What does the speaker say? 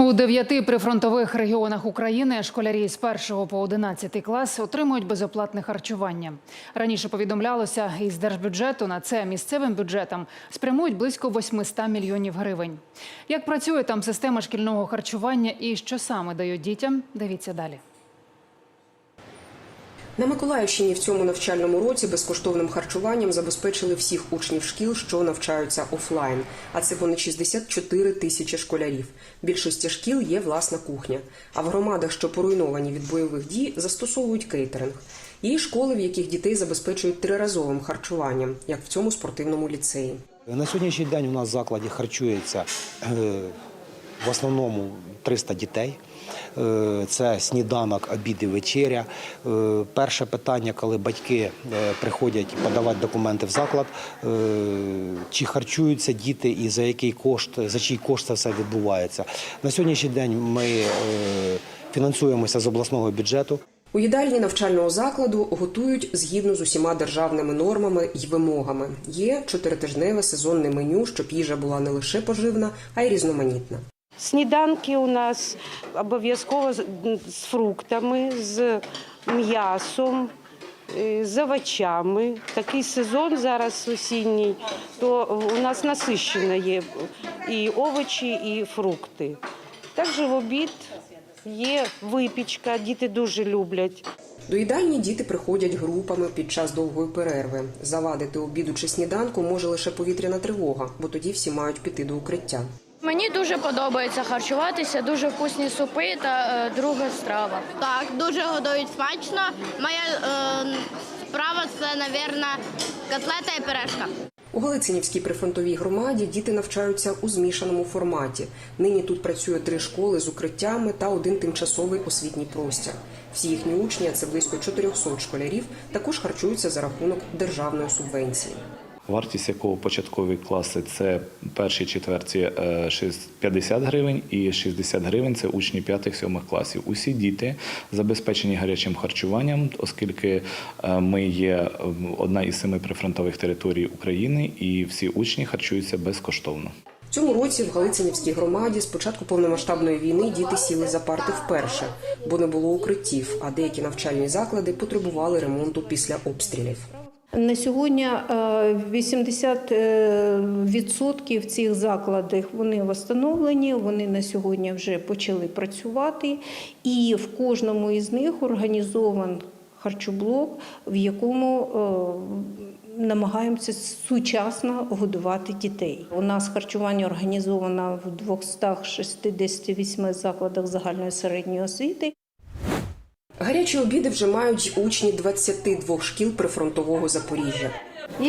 У дев'яти прифронтових регіонах України школярі з 1 по 11 клас отримують безоплатне харчування. Раніше повідомлялося, із держбюджету на це місцевим бюджетам спрямують близько 800 мільйонів гривень. Як працює там система шкільного харчування і що саме дають дітям, дивіться далі. На Миколаївщині в цьому навчальному році безкоштовним харчуванням забезпечили всіх учнів шкіл, що навчаються офлайн. А це понад 64 тисячі школярів. Більшості шкіл є власна кухня. А в громадах, що поруйновані від бойових дій, застосовують кейтеринг. Є школи, в яких дітей забезпечують триразовим харчуванням, як в цьому спортивному ліцеї. На сьогоднішній день у нас в закладі харчується е, в основному 300 дітей. Е, Це сніданок, обід і вечеря. Е, Перше питання, коли батьки е, приходять подавати документи в заклад, чи харчуються діти і за який кошт, за чий кошт це все відбувається. На сьогоднішній день ми фінансуємося з обласного бюджету. У їдальні навчального закладу готують згідно з усіма державними нормами й вимогами. Є чотиритижневе сезонне меню, щоб їжа була не лише поживна, а й різноманітна. Сніданки у нас обов'язково з- фруктами, з м'ясом, е, з овочами. Такий сезон зараз осінній, то у нас насищено є і овочі, і фрукти. Також в обід є випічка, діти дуже люблять. До їдальні діти приходять групами під час довгої перерви. Завадити обіду чи сніданку може лише повітряна тривога, бо тоді всі мають піти до укриття. Мені дуже подобається харчуватися, дуже вкусні супи та е, друга страва. Так, дуже готують смачно. Моя е, справа це, мабуть, котлета і пирожка. У Галицинівській прифронтовій громаді діти навчаються у змішаному форматі. Нині тут працює три школи з укриттями та один тимчасовий освітній простір. Всі їхні учні, а це близько 400 школярів, також харчуються за рахунок державної субвенції. Вартість якого початкові класи це перші четверті е, 50 гривень і 60 гривень це учні 5-7 класів. Усі діти забезпечені гарячим харчуванням, оскільки е, ми є е, одна із семи прифронтових територій України, і всі учні харчуються безкоштовно. В цьому році в Галицинівській громаді з початку повномасштабної війни діти сіли за парти вперше, бо не було укриттів, а деякі навчальні заклади потребували ремонту після обстрілів. На сьогодні е, 80% цих закладів вони встановлені, вони на сьогодні вже почали працювати, і в кожному із них організований харчоблок, в якому е, намагаємося сучасно годувати дітей. У нас харчування організовано в 268 закладах загальної середньої освіти. Гарячі обіди вже мають учні 22 шкіл прифронтового Запоріжжя.